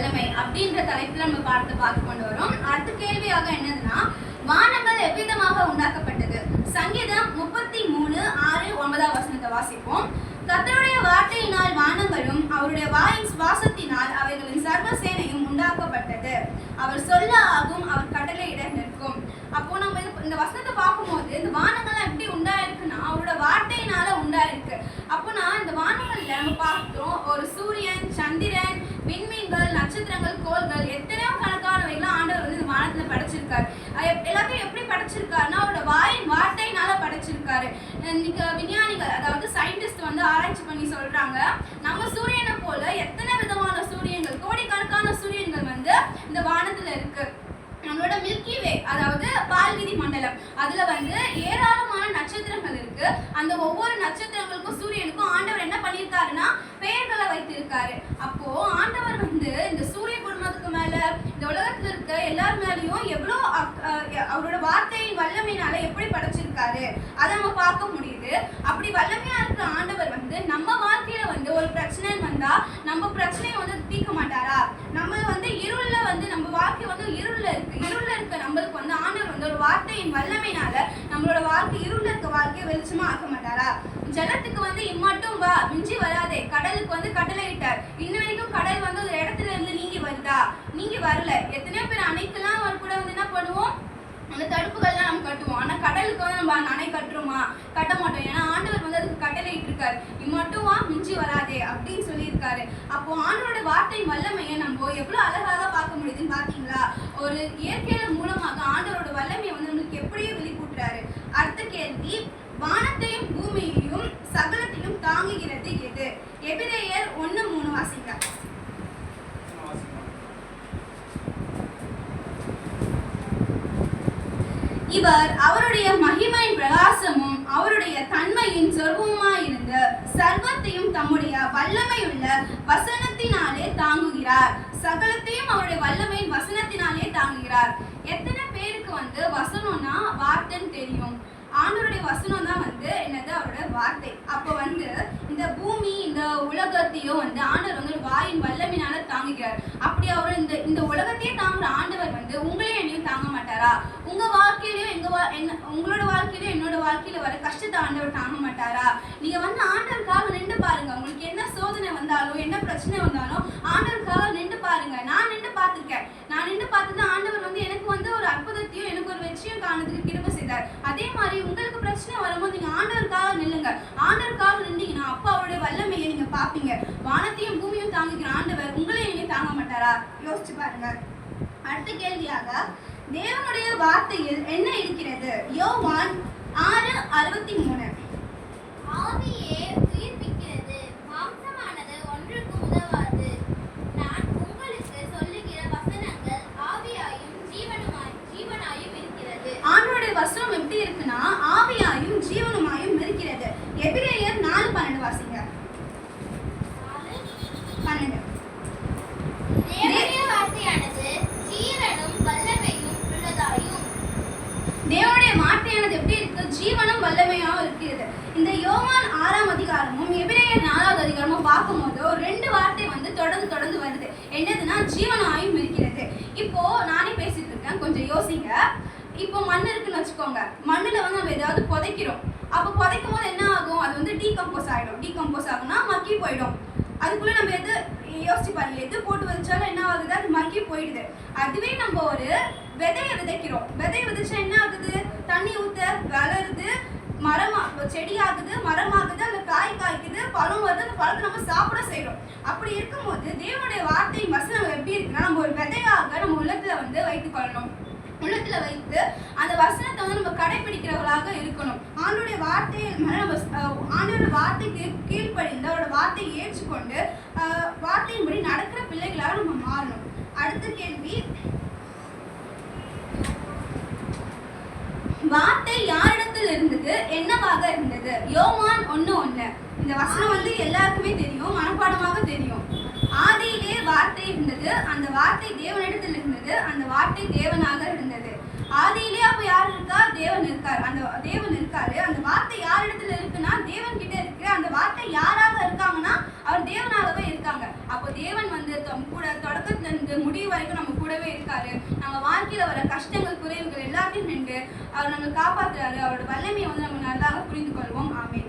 வல்லமை அப்படின்ற தலைப்புல நம்ம பாடத்தை பார்த்து கொண்டு வரோம். அடுத்த கேள்வியாக என்னதுன்னா வானங்கள் எவ்விதமாக உண்டாக்கப்பட்டது? சங்கீதம் முப்பத்தி மூணு ஆறு ஒன்பதாம் வசனத்தை வாசிப்போம். கத்தருடைய வார்த்தையினால் வானங்களும் அவருடைய வாயின் சுவாசத்தினால் அவைகளின் சர்வ சேனையும் உண்டாக்கப்பட்டது. அவர் சொல்ல ஆகும் அவர் கடலையிட நிற்கும். அப்போ நம்ம இந்த வசனத்தை பார்க்கும்போது இந்த வானங்கள்லாம் எப்படி உண்டாயிருக்குன்னா அவரோட வார்த்தையினால உண்டாயிருக்கு. அப்போனா இந்த வானங்கள்ல நம்ம பார்த்தோம் ஒரு சூரியன் சந்திரன் நட்சத்திரங்கள் கோள்கள் எத்தனையோ கணக்கானவைகளும் ஆண்டவர் வந்து இந்த வானத்துல படைச்சிருக்காரு. எல்லாத்தையும் எப்படி படைச்சிருக்காருன்னா அவரோட வாயின் வார்த்தையினால படைச்சிருக்காரு. இன்னைக்கு விஞ்ஞானிகள் அதாவது சயின்டிஸ்ட் வந்து ஆராய்ச்சி பண்ணி சொல்றாங்க நம்ம சூரியனை போல எத்தனை விதமான சூரியன்கள் கோடிக்கணக்கான சூரியன்கள் வந்து இந்த வானத்துல இருக்கு. நம்மளோட மில்கி வே அதாவது பால்விதி மண்டலம் அதுல வந்து ஏராளமான நட்சத்திரங்கள் இருக்கு. அந்த ஒவ்வொரு நட்சத்திரம் சூரியனுக்கும் ஆண்டவர் என்ன பண்ணியிருக்காருன்னா பெயர்களை வைத்திருக்காரு அப்போ ஆண்டவர் வந்து இந்த சூரிய குடும்பத்துக்கு மேல இந்த உலகத்துல இருக்க எல்லார் மேலயும் எவ்வளோ அக்- அஹ் அவரோட வார்த்தையின் வல்லமையினால எப்படி இருக்காரு அதை நம்ம பார்க்க முடியுது. அப்படி வல்லமையா இருக்கிற ஆண்டவர் வந்து நம்ம வாழ்க்கையில வந்து ஒரு பிரச்சனை வந்தா நம்ம பிரச்சனையை வந்து தீர்க்க மாட்டாரா? நம்ம வந்து இருள்ல வந்து நம்ம வாழ்க்கை வந்து இருள்ல இருக்கு. இருள்ல இருக்க நம்மளுக்கு வந்து ஆண்டவர் வந்து ஒரு வார்த்தையின் வல்லமையினால நம்மளோட வாழ்க்கை இருள்ல இருக்க வாழ்க்கையை வெளிச்சமா ஆக்க மாட்டாரா? ஜலத்துக்கு வந்து இம்மட்டும் வா மிஞ்சி வராதே. கடலுக்கு வந்து கட்டளை இட்டார் இன்ன வரைக்கும் கடல் வந்து ஒரு இடத்துல இருந்து நீங்கி வருதா? நீங்கி வரல. எத்தனையோ பேர் அணைக்கெல்லாம் எல்லாம் கூட வந்து என்ன பண்ணுவோம்? அந்த தடுப்புகள்லாம் நம்ம கட்டுவோம். ஆனா கடல் வந்து நம்ம அந்த அணை கட்டுறோமா கட்ட மாட்டோம் ஏன்னா ஆண்டவர் வந்து அதுக்கு சொல்லியிருக்காரு. இம்மட்டும் வா மிஞ்சி வராதே அப்படின்னு சொல்லியிருக்காரு. அப்போ ஆண்டோட வார்த்தை வல்லமையை நம்ம எவ்வளவு அழகாக பார்க்க முடியுதுன்னு பாத்தீங்களா ஒரு இயற்கையில மூலமாக ஆண்டவரோட வல்லமையை வந்து நம்மளுக்கு எப்படியே வெளிக்கூட்டுறாரு. அடுத்த கேள்வி வானத்தையும் பூமியையும் சகலத்தையும் தாங்குகிறது எது? எபிரேயர் ஒண்ணு மூணு வாசிங்க இவர் அவருடைய மகிமையின் பிரகாசமும் அவருடைய தன்மையின் சொர்வமாயிருந்து சர்வத்தையும் தம்முடைய வல்லமையுள்ள வசனத்தினாலே தாங்குகிறார். சகலத்தையும் அவருடைய வல்லமையின் வசனத்தினாலே தாங்குகிறார். எத்தனை பேருக்கு வந்து வசனம்னா வார்த்தைன்னு தெரியும்? ஆண்டவருடைய வசனம் தான் வந்து என்னது? அவரோட வார்த்தை. அப்போ வந்து இந்த பூமி இந்த உலகத்தையும் வந்து ஆண்டவர் வந்து ஒரு வாயின் வல்லமினால தாங்குகிறார். அப்படி அவர் இந்த இந்த உலகத்தையே தாங்குற ஆண்டவர் வந்து உங்களையும் என்னையும் தாங்க மாட்டாரா? உங்க வாழ்க்கையிலயும் எங்க வா- என்ன உங்களோட வாழ்க்கையிலயும் என்னோட வாழ்க்கையில வர கஷ்டத்தை ஆண்டவர் தாங்க மாட்டாரா? நீங்க வந்து ஆண்டவருக்காக நின்று பாருங்க. உங்களுக்கு என்ன சோதனை வந்தாலும் என்ன பிரச்சனை வந்தாலும் ஆண்டவருக்காக நின்று பாருங்க. நான் நின்று பார்த்திருக்கேன். நான் நின்று பார்த்து தான் ஆண்டவர் வந்து எனக்கு வந்து ஒரு அற்புதத்தையும் எனக்கு ஒரு வெற்றியும் காணதுக்கு கிருப செய்தார். அதே மாதிரி உங்களுக்கு பிரச்சனை வரும்போது நீங்க ஆண்டவருக்காக நில்லுங்க ஆண்டவருக்காக நின்றீங்கன்னா அப்பா அவருடைய வல்லமையை நீங்க பாப்பீங்க வானத்தையும் பூமியும் தாங்குகிற ஆண்டவர் உங்களையும் நீங்க மாட்டாரா யோசிச்சு பாருங்க. அடுத்த கேள்வியாக தேவனுடைய வார்த்தையில் என்ன இருக்கிறது? யோவான் ஆறு அறுபத்தி மூணு ஆவியே உயிர்ப்பிக்கிறது மாம்சமானது ஒன்றுக்கும் உதவாது. நான் உங்களுக்கு சொல்லுகிற வசனங்கள் ஆவியாயும் ஜீவனுமாய் ஜீவனாயும் இருக்கிறது. ஆண்டவருடைய வசனம் எப்படி இருக்குன்னா ஆவியாயும் ஜீவனுமாயும் இருக்கிறது. எபிரேயர் நாலு பன்னெண்டு வாசிங்க பன்னெண்டு தேவனுடைய வார்த்தையானது ஜீவனும் வல்லமையும் உள்ளதாயும் தேவனுடைய வார்த்தையானது எப்படி இருக்கு ஜீவனும் வல்லமையாகவும் இருக்கிறது ரோமான் ஆறாம் அதிகாரமும் எபிரேயர் நாலாவது அதிகாரமும் பார்க்கும்போது ஒரு ரெண்டு வார்த்தை வந்து தொடர்ந்து தொடர்ந்து வருது. என்னதுன்னா ஜீவனாயும் இருக்கிறது. இப்போ நானே பேசிட்டு இருக்கேன் கொஞ்சம் யோசிங்க. இப்போ மண் இருக்குன்னு வச்சுக்கோங்க. மண்ணில் வந்து நம்ம ஏதாவது புதைக்கிறோம். அப்போ புதைக்கும் போது என்ன ஆகும்? அது வந்து டீகம்போஸ் ஆகிடும் டீகம்போஸ் ஆகும்னா மக்கி போயிடும். அதுக்குள்ளே நம்ம எது யோசிச்சு பாருங்க. எது போட்டு வச்சாலும் என்ன ஆகுது? அது மக்கி போயிடுது. அதுவே நம்ம ஒரு விதையை விதைக்கிறோம். விதையை விதைச்சா என்ன ஆகுது? தண்ணி ஊற்ற வளருது. மரமாக செடி ஆகுது மரம் அந்த காய் காய்க்குது பழம் வருது அந்த பழத்தை நம்ம சாப்பிட செய்கிறோம் அப்படி இருக்கும்போது தேவனுடைய வார்த்தை வசனம் எப்படி இருக்குன்னா நம்ம ஒரு விதையாக நம்ம உள்ளத்தில் வந்து வைத்துக் கொள்ளணும். உள்ளத்துல வைத்து அந்த வசனத்தை வந்து நம்ம கடைபிடிக்கிறவர்களாக இருக்கணும். ஆண்டோடைய வார்த்தையை நம்ம ஆண்டோட வார்த்தைக்கு கீழ்ப்படிந்து அவரோட வார்த்தையை ஏற்றுக்கொண்டு வார்த்தையின்படி நடக்கிற பிள்ளைகளாக நம்ம மாறணும். அடுத்த கேள்வி வார்த்தை யாரிடத்தில் இருந்தது என்னவாக இருந்தது? யோமான் ஒன்று ஒன்று இந்த வசனம் வந்து எல்லாருக்குமே தெரியும் மனப்பாடமாக தெரியும். ஆதியிலே வார்த்தை இருந்தது அந்த வார்த்தை தேவனிடத்தில் இருந்தது அந்த வார்த்தை தேவனாக இருந்தது. ஆதியிலே அப்போ யார் இருக்கா? தேவன் இருக்கார். அந்த தேவன் இருக்காரு. முடிவு வரைக்கும் நம்ம கூடவே இருக்காரு. நம்ம வாழ்க்கையில் வர கஷ்டங்கள் குறைவுகள் எல்லாத்தையும் நின்று அவர் நம்ம காப்பாற்றுறாரு அவரோட வல்லமையை வந்து நம்ம நல்லா புரிந்து கொள்வோம் ஆமே